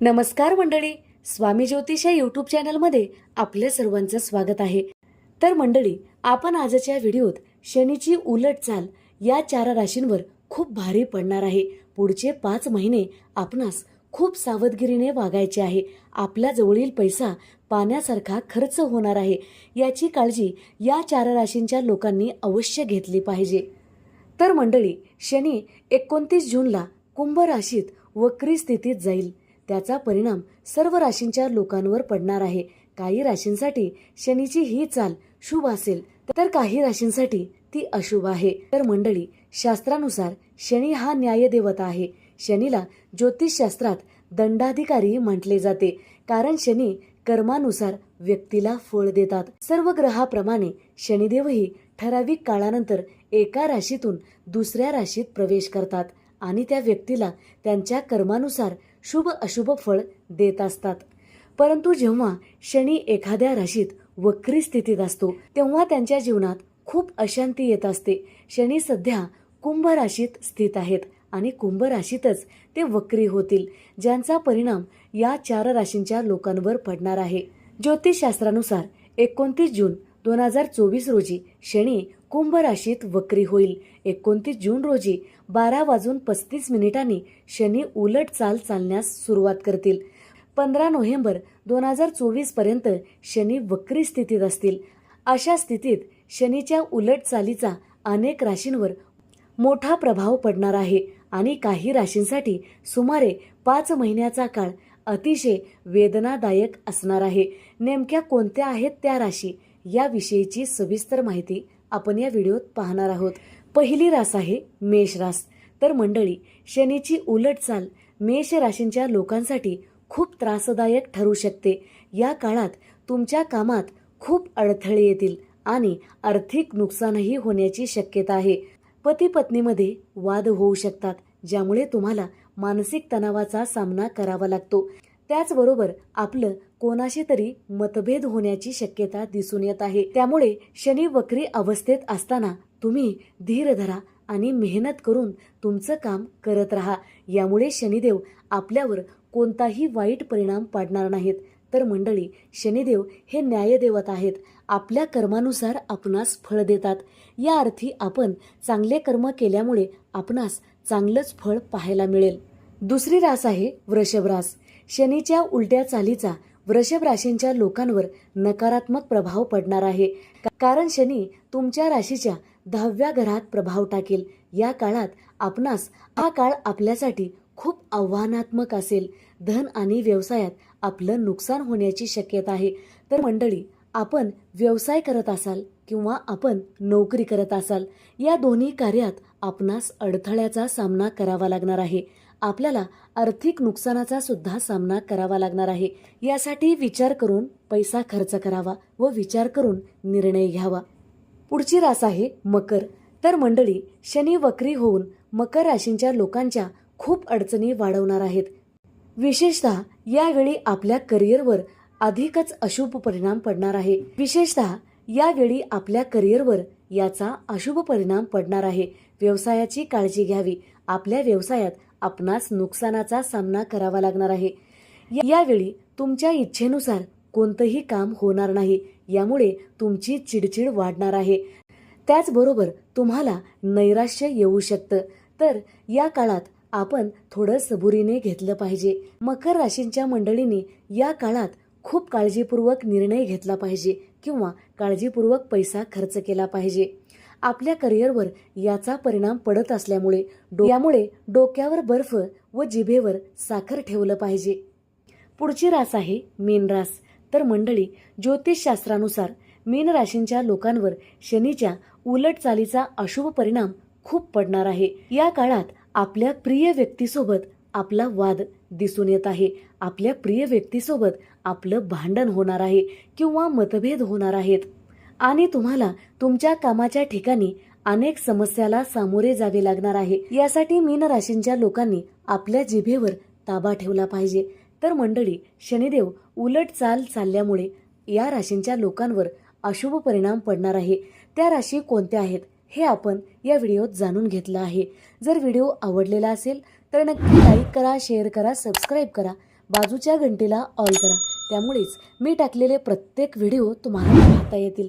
नमस्कार मंडळी स्वामी ज्योतिष या यूट्यूब चॅनलमध्ये आपले सर्वांचं स्वागत आहे. तर मंडळी आपण आजच्या व्हिडिओत शनीची उलट चाल या चार राशींवर खूप भारी पडणार आहे. पुढचे पाच महिने आपणास खूप सावधगिरीने वागायचे आहे. आपल्या जवळील पैसा पाण्यासारखा खर्च होणार आहे. याची काळजी या चार राशींच्या लोकांनी अवश्य घेतली पाहिजे. तर मंडळी शनी एकोणतीस जूनला कुंभ राशीत वक्री स्थितीत जाईल. त्याचा परिणाम सर्व राशींच्या लोकांवर पडणार आहे. काही राशींसाठी शनीची ही चाल शुभ असेल तर काही राशींसाठी ती अशुभ आहे. तर मंडळी शास्त्रानुसार शनी हा न्यायदेवता आहे. शनीला ज्योतिषशास्त्रात दंडाधिकारी म्हटले जाते कारण शनी कर्मानुसार व्यक्तीला फळ देतात. सर्व ग्रहाप्रमाणे शनिदेवही ठराविक काळानंतर एका राशीतून दुसऱ्या राशीत प्रवेश करतात. आणि त्या व्यक्तीला त्यांच्या कर्मानुसार शुभ अशुभ फळ देत असतात. परंतु जेव्हा शनी एखाद्या राशीत वक्री स्थितीत असतो तेव्हा त्यांच्या जीवनात खूप अशांती येत असते. शनी सध्या कुंभ राशीत स्थित आहेत आणि कुंभ राशीतच ते वक्री होतील ज्यांचा परिणाम या चार राशींच्या लोकांवर पडणार आहे. ज्योतिषशास्त्रानुसार एकोणतीस जून दोन हजार चोवीस रोजी शनी कुंभ राशीत वक्री होईल. एकोणतीस जून रोजी बारा वाजून पस्तीस मिनिटांनी शनी उलट चाल चालण्यास सुरुवात करतील. पंधरा नोव्हेंबर दोन हजार चोवीसपर्यंत शनी वक्री स्थितीत असतील. अशा स्थितीत शनीच्या उलट चालीचा अनेक राशींवर मोठा प्रभाव पडणार आहे आणि काही राशींसाठी सुमारे पाच महिन्याचा काळ अतिशय वेदनादायक असणार आहे. नेमक्या कोणत्या आहेत त्या राशी याविषयीची सविस्तर माहिती आपण या व्हिडिओत पाहणार आहोत. पहिली रास आहे मेष रास. तर मंडळी शनीची उलटचाल मेष राशींच्या लोकांसाठी खूप त्रासदायक ठरू शकते. या काळात तुमच्या कामात खूप अडथळे येतील आणि आर्थिक नुकसानही होण्याची शक्यता आहे. पती पत्नीमध्ये वाद होऊ शकतात ज्यामुळे तुम्हाला मानसिक तणावाचा सामना करावा लागतो. त्याचबरोबर आपलं कोणाशी तरी मतभेद होण्याची शक्यता दिसून येत आहे. त्यामुळे शनी वक्री अवस्थेत असताना तुम्ही धीर धरा आणि मेहनत करून तुमचं काम करत राहा. यामुळे शनिदेव आपल्यावर कोणताही वाईट परिणाम पाडणार नाहीत. तर मंडळी शनिदेव हे न्यायदेवत आहेत. आपल्या कर्मानुसार आपणास फळ देतात. या अर्थी आपण चांगले कर्म केल्यामुळे आपणास चांगलंच फळ पाहायला मिळेल. दुसरी रास आहे वृषभ रास. शनीच्या उलट्या चालीचा वृषभ राशींच्या लोकांवर नकारात्मक प्रभाव पडणार आहे. कारण शनी तुमच्या राशीच्या दहाव्या घरात प्रभाव टाकेल. या काळात आपणास हा काळ आपल्यासाठी खूप आव्हानात्मक असेल. धन आणि व्यवसायात आपलं नुकसान होण्याची शक्यता आहे. तर मंडळी आपण व्यवसाय करत असाल किंवा आपण नोकरी करत असाल या दोन्ही कार्यात आपणास अडथळ्याचा सामना करावा लागणार आहे. आपल्याला आर्थिक नुकसानाचा सुद्धा सामना करावा लागणार आहे. यासाठी विचार करून पैसा खर्च करावा व विचार करून निर्णय घ्यावा. पुढची रास आहे मकर. तर मंडळी शनी वक्री होऊन मकर राशींच्या लोकांच्या खूप अडचणी वाढवणार आहेत. विशेषतः यावेळी आपल्या करिअरवर अधिकच अशुभ परिणाम पडणार आहे. विशेषतः यावेळी आपल्या करिअरवर याचा अशुभ परिणाम पडणार आहे. व्यवसायाची काळजी घ्यावी. आपल्या व्यवसायात आपणास नुकसानाचा सामना करावा लागणार आहे. यावेळी तुमच्या इच्छेनुसार कोणतंही काम होणार नाही. यामुळे तुमची चिडचिड वाढणार आहे. त्याचबरोबर तुम्हाला नैराश्य येऊ शकतं. तर या काळात आपण थोडं सबुरीने घेतलं पाहिजे. मकर राशींच्या मंडळींनी या काळात खूप काळजीपूर्वक निर्णय घेतला पाहिजे किंवा काळजीपूर्वक पैसा खर्च केला पाहिजे. आपल्या करिअरवर याचा परिणाम पडत असल्यामुळे यामुळे डोक्यावर बर्फ व जिभेवर साखर ठेवलं पाहिजे. पुढची रास आहे मीन रास. तर मंडळी ज्योतिषशास्त्रानुसार मीन राशींच्या लोकांवर शनीच्या उलट चालीचा अशुभ परिणाम खूप पडणार आहे. या काळात आपल्या प्रिय व्यक्तीसोबत आपला वाद दिसून येत आहे. आपल्या प्रिय व्यक्तीसोबत आपलं भांडण होणार आहे किंवा मतभेद होणार आहेत. आणि तुम्हाला तुमच्या कामाच्या ठिकाणी अनेक समस्याला सामोरे जावे लागणार आहे. यासाठी मीन राशींच्या लोकांनी आपल्या जिभेवर ताबा ठेवला पाहिजे. तर मंडळी शनिदेव उलट चाल चालल्यामुळे या राशींच्या लोकांवर अशुभ परिणाम पडणार आहे. त्या राशी कोणत्या आहेत हे आपण या व्हिडिओत जाणून घेतलं आहे. जर व्हिडिओ आवडलेला असेल तर नक्की लाईक करा शेअर करा सबस्क्राईब करा बाजूच्या घंटेला ऑल करा. त्यामुळेच मी टाकलेले प्रत्येक व्हिडिओ तुम्हाला पाहता येतील.